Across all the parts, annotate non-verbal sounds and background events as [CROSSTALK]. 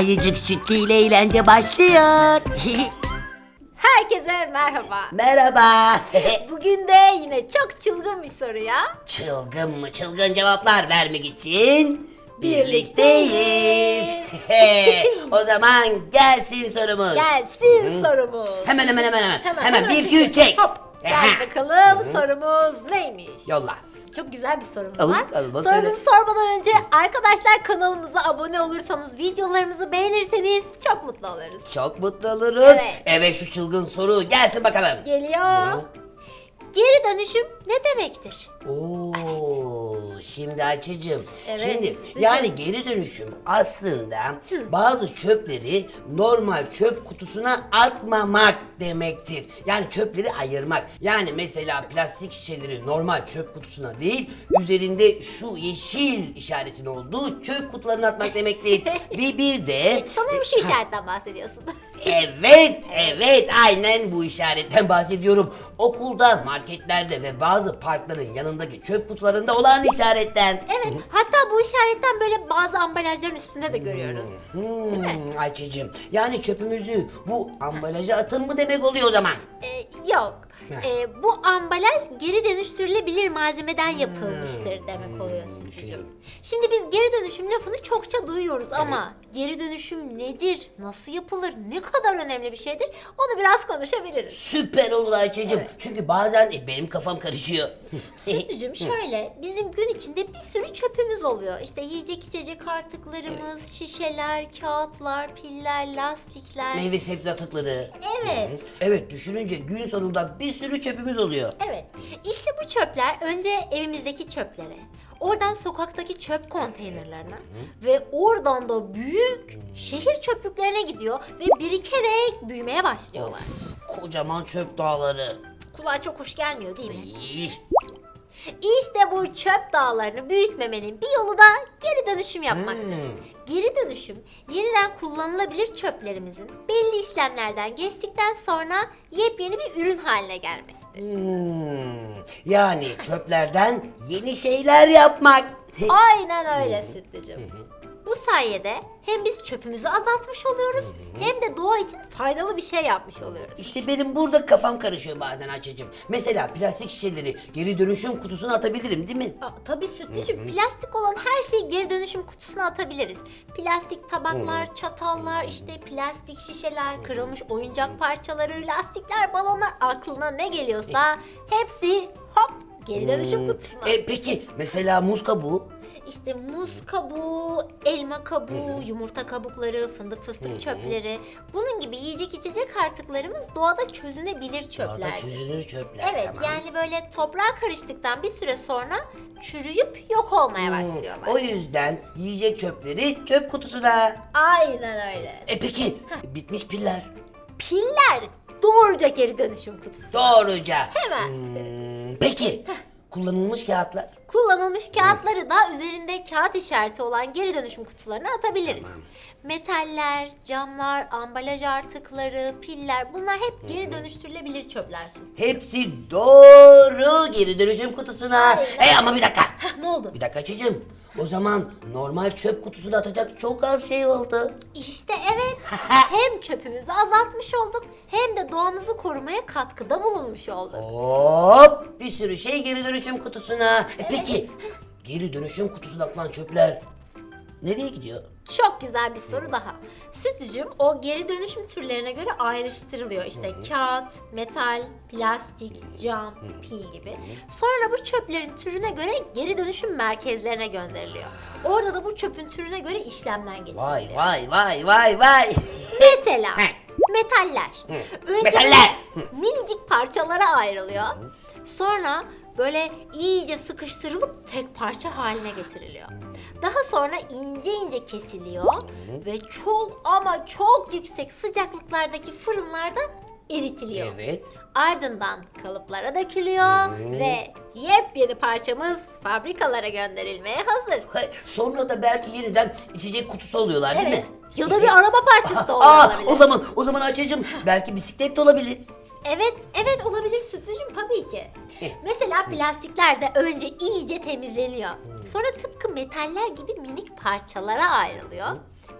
Ayıcık Sütlü ile eğlence başlıyor. [LAUGHS] Herkese merhaba. Merhaba. [LAUGHS] Bugün de yine çok çılgın bir soruya Çılgın mı çılgın cevaplar vermek için Birlikteyiz. [LAUGHS] o zaman gelsin sorumuz. gelsin sorumuz. Hemen hemen hemen hemen. Hemen, bir iki üç çek. Hop. Gel bakalım sorumuz neymiş? Yolla. Çok güzel bir sorumuz Alın, var. alın, Sorumuzu sormadan önce arkadaşlar kanalımıza abone olursanız, videolarımızı beğenirseniz çok mutlu oluruz. Çok mutlu oluruz. Evet. Evet şu çılgın soru gelsin bakalım. Geliyor. Geri dönüşüm ne demektir? Oo, şimdi Ayça'cığım. Evet, Şimdi Sıdıcığım. yani geri dönüşüm aslında bazı çöpleri normal çöp kutusuna atmamak demektir. Yani çöpleri ayırmak. Yani mesela plastik şişeleri normal çöp kutusuna değil, üzerinde şu yeşil işaretin olduğu çöp kutularına atmak demektir. [LAUGHS] Ve bir de Sanırım şu işaretten bahsediyorsun. [LAUGHS] Evet, evet aynen bu işaretten bahsediyorum. Okulda, marketlerde ve bazı parkların yanındaki çöp kutularında olan işaretten. Evet. Hatta bu işaretten böyle bazı ambalajların üstünde de görüyoruz. Değil mi? Hmm, yani çöpümüzü bu ambalaja atın mı demek oluyor o zaman? Ee, yok. Ee, bu ambalaj geri dönüştürülebilir malzemeden yapılmıştır demek oluyor düşünüyorum. Şimdi biz geri dönüşüm lafını çokça duyuyoruz ama geri dönüşüm nedir, nasıl yapılır, ne kadar önemli bir şeydir onu biraz konuşabiliriz. Süper olur Ayça'cığım. Çünkü bazen e, benim kafam karışıyor. [LAUGHS] Sütücüğüm şöyle bizim gün içinde bir sürü çöpümüz oluyor. İşte yiyecek içecek artıklarımız, şişeler, kağıtlar, piller, lastikler. Meyve sebze atıkları. Evet. Evet düşününce gün sonunda bir sürü çöpümüz oluyor. Evet. İşte bu çöpler önce evimizdeki çöplere, oradan sokaktaki çöp konteynerlerine ve oradan da büyük şehir çöplüklerine gidiyor ve birikerek büyümeye başlıyorlar. Kocaman çöp dağları. Kulağa çok hoş gelmiyor değil mi? İyi. İşte bu çöp dağlarını büyütmemenin bir yolu da geri dönüşüm yapmaktır. Geri dönüşüm, yeniden kullanılabilir çöplerimizin belli işlemlerden geçtikten sonra yepyeni bir ürün haline gelmesidir. Hmm, yani çöplerden yeni şeyler yapmak. [LAUGHS] Aynen öyle Sütlücüm. Bu sayede hem biz çöpümüzü azaltmış oluyoruz hem de doğa için faydalı bir şey yapmış oluyoruz. İşte benim burada kafam karışıyor bazen Ayça'cığım. Mesela plastik şişeleri geri dönüşüm kutusuna atabilirim değil mi? Aa, tabii Sütlücüm plastik olan her şeyi geri dönüşüm kutusuna atabiliriz. Plastik tabaklar, çatallar, işte plastik şişeler, kırılmış oyuncak parçaları, lastikler, balonlar aklına ne geliyorsa hepsi hop geri dönüşüm kutusuna. E peki mesela muz kabuğu? İşte muz kabuğu, elma kabuğu, yumurta kabukları, fındık fıstık çöpleri. Bunun gibi yiyecek içecek artıklarımız doğada çözünebilir Orada çöpler. çözülür çöpler Evet tamam. yani böyle toprağa karıştıktan bir süre sonra çürüyüp yok olmaya başlıyorlar. O yüzden yiyecek çöpleri çöp kutusuna. Aynen öyle. E peki bitmiş piller? Piller doğruca geri dönüşüm kutusu. Doğruca. Hemen. Hmm, peki kullanılmış kağıtlar? Kullanılmış kağıtları da üzerinde kağıt işareti olan geri dönüşüm kutularına atabiliriz. Metaller, camlar, ambalaj artıkları, piller bunlar hep geri dönüştürülebilir çöpler Süt. Hepsi doğru geri dönüşüm kutusuna. Aynen. E ama bir dakika. Ne oldu? Bir dakika çocuğum. O zaman normal çöp kutusuna atacak çok az şey oldu. İşte evet. hem çöpümüzü azaltmış olduk hem de doğamızı korumaya katkıda bulunmuş olduk. Hop bir sürü şey geri dönüşüm kutusuna. E peki geri dönüşüm kutusuna atılan çöpler nereye gidiyor? Çok güzel bir soru daha. Sütlücüm o geri dönüşüm türlerine göre ayrıştırılıyor. İşte kağıt, metal, plastik, cam, pil gibi. Sonra bu çöplerin türüne göre geri dönüşüm merkezlerine gönderiliyor. Orada da bu çöpün türüne göre işlemden geçiriliyor. Vay vay vay vay vay. Mesela metaller. Önce Metaller. minicik parçalara ayrılıyor. Sonra böyle iyice sıkıştırılıp tek parça haline getiriliyor. Daha sonra ince ince kesiliyor ve çok ama çok yüksek sıcaklıklardaki fırınlarda eritiliyor. Evet. Ardından kalıplara dökülüyor ve yepyeni parçamız fabrikalara gönderilmeye hazır. Sonra da belki yeniden içecek kutusu oluyorlar değil Evet. mi? Ya da bir araba parçası da [LAUGHS] Aa, olabilir. o zaman o zaman Ayça'cığım belki bisiklet de olabilir. Evet, evet olabilir sütlücüm tabii ki. Eh. Mesela plastikler de önce iyice temizleniyor. Sonra tıpkı metaller gibi minik parçalara ayrılıyor.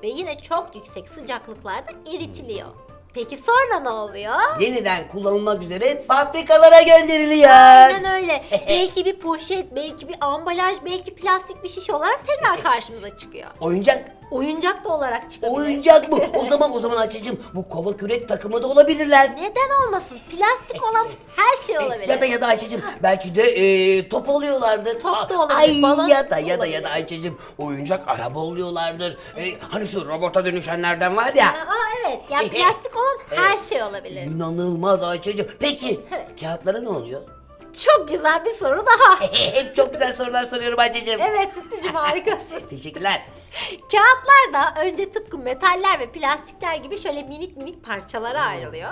ve yine çok yüksek sıcaklıklarda eritiliyor. Peki sonra ne oluyor? Yeniden kullanılmak üzere fabrikalara gönderiliyor. Aynen öyle. [LAUGHS] belki bir poşet, belki bir ambalaj, belki plastik bir şiş olarak tekrar karşımıza çıkıyor. Oyuncak. Oyuncak da olarak çıkabilir. Oyuncak mı? [LAUGHS] O zaman o zaman Ayça'cığım bu kova kürek takımı da olabilirler. Neden olmasın? Plastik olan her şey olabilir. Ya da ya da Ayça'cığım belki de e, top oluyorlardır. Top da olabilir, Ay balon ya da ya da olabilir. ya da Ayça'cığım oyuncak araba oluyorlardır. E, hani şu robota dönüşenlerden var ya. Aa evet. Ya [LAUGHS] plastik olan her şey olabilir. İnanılmaz Ayça'cığım. Peki Evet. kağıtlara ne oluyor? Çok güzel bir soru daha. [LAUGHS] Hep çok güzel sorular soruyorum Ayça'cığım. Evet Sütlücüm harikasın. [LAUGHS] Teşekkürler. Kağıtlar da önce tıpkı metaller ve plastikler gibi şöyle minik minik parçalara ayrılıyor.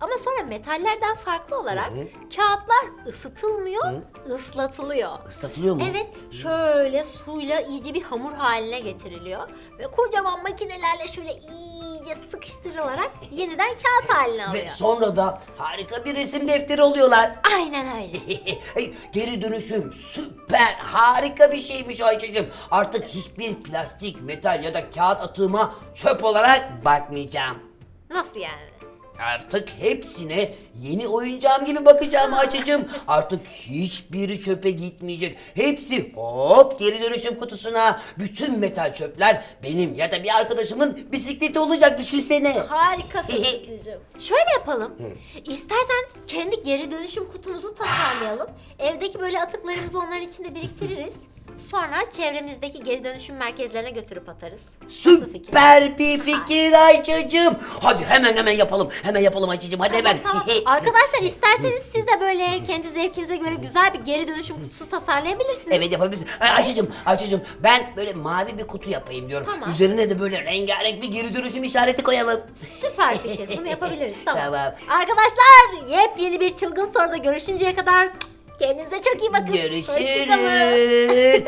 Ama sonra metallerden farklı olarak kağıtlar ısıtılmıyor, ıslatılıyor. Islatılıyor mu? Evet, şöyle suyla iyice bir hamur haline getiriliyor ve kocaman makinelerle şöyle iyice sıkıştırılarak yeniden kağıt haline Ve alıyor. sonra da harika bir resim defteri oluyorlar. Aynen öyle. [LAUGHS] Geri dönüşüm süper harika bir şeymiş Ayça'cığım. Artık hiçbir plastik, metal ya da kağıt atığıma çöp olarak bakmayacağım. Nasıl yani? Artık hepsine yeni oyuncağım gibi bakacağım Ayça'cığım. Artık hiçbiri çöpe gitmeyecek. Hepsi hop geri dönüşüm kutusuna. Bütün metal çöpler benim ya da bir arkadaşımın bisikleti olacak düşünsene. Harikasın [LAUGHS] Sütlücüm. Şöyle yapalım. İstersen kendi geri dönüşüm kutumuzu tasarlayalım. Evdeki böyle atıklarımızı onların içinde biriktiririz. Sonra çevremizdeki geri dönüşüm merkezlerine götürüp atarız. Nasıl fikir? Süper bir fikir Ayça'cığım. Hadi hemen hemen yapalım. Hemen yapalım Ayça'cığım hadi hemen. Tamam. [LAUGHS] Arkadaşlar isterseniz siz de böyle kendi zevkinize göre güzel bir geri dönüşüm kutusu tasarlayabilirsiniz. Evet yapabilirsin. Ay, Ayça'cığım, Ayça'cığım ben böyle mavi bir kutu yapayım diyorum. Tamam. Üzerine de böyle rengarenk bir geri dönüşüm işareti koyalım. Süper fikir. Bunu [LAUGHS] yapabiliriz. Tamam. Tamam. Arkadaşlar yepyeni bir çılgın soruda görüşünceye kadar kendinize çok iyi bakın. Görüşürüz.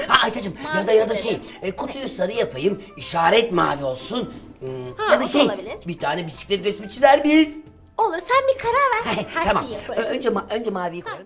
Ha Ayça'cığım ya da ya da şey e, kutuyu sarı yapayım. işaret mavi olsun. Hmm, Ha, ya da o da şey olabilir. bir tane bisiklet resmi çizer miyiz? Olur sen bir karar ver. [LAUGHS] Her tamam. şeyi yaparız. Önce ma- önce maviyi koyalım.